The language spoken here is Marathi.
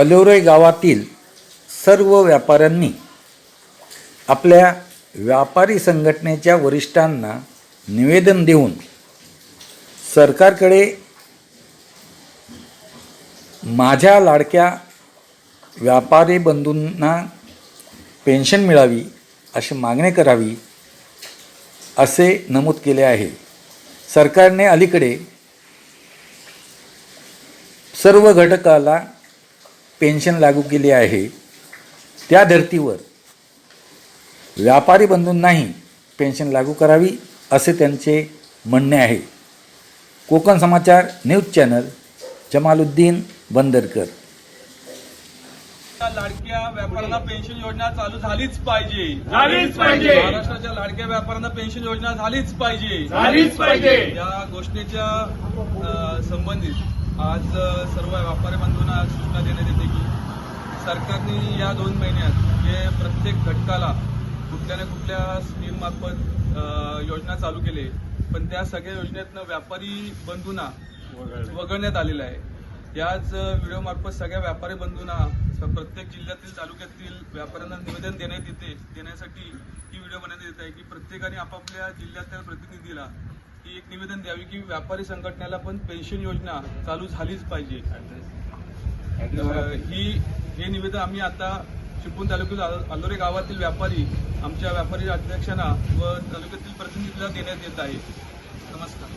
अलोरे गावातील सर्व व्यापाऱ्यांनी आपल्या व्यापारी संघटनेच्या वरिष्ठांना निवेदन देऊन सरकारकडे माझ्या लाडक्या व्यापारी बंधूंना पेन्शन मिळावी अशी मागणी करावी असे नमूद केले आहे. सरकारने अलीकडे सर्व घटकाला पेन्शन लागू केली आहे त्या धर्तीवर व्यापारी बंधूंनाही पेन्शन लागू करावी असे त्यांचे म्हणणे आहे. Konkan Samachar news channel Jamaluddin Bandarkar. लाडक्या व्यापाऱ्यांना पेन्शन योजना चालू झालीच पाहिजे. झालीच पाहिजे. महाराष्ट्राच्या लाडक्या व्यापाऱ्यांना पेन्शन योजना झालीच पाहिजे. झालीच पाहिजे. या गोष्टीच्या संबंधित आज सर्व व्यापारी बंधूंना सूचना देण्यात येते की सरकारने या दोन महिन्यात जे प्रत्येक घटकाला कुठल्या ना कुठल्या स्कीम मार्फत अ, योजना चालू केले पण त्या सगळ्या योजनेतनं व्यापारी बंधूंना वगळण्यात आलेलं आहे. याच व्हिडिओ मार्फत सगळ्या व्यापारी बंधूंना प्रत्येक जिल्ह्यातील तालुक्यातील व्यापाऱ्यांना निवेदन देण्यात येते देण्यासाठी ही व्हिडिओ बनवण्यात येत आहे की प्रत्येकाने आपापल्या जिल्ह्यातील प्रतिनिधीला एक निवेदन द्यावी की व्यापारी संघटनेला पण पेन्शन योजना चालू झालीच पाहिजे. ही हे निवेदन आम्ही आता चिपळूण तालुक्यातील अलोरे गावातील व्यापारी आमच्या व्यापारी अध्यक्षांना व तालुक्यातील प्रतिनिधीला देण्यात येत आहे. नमस्कार.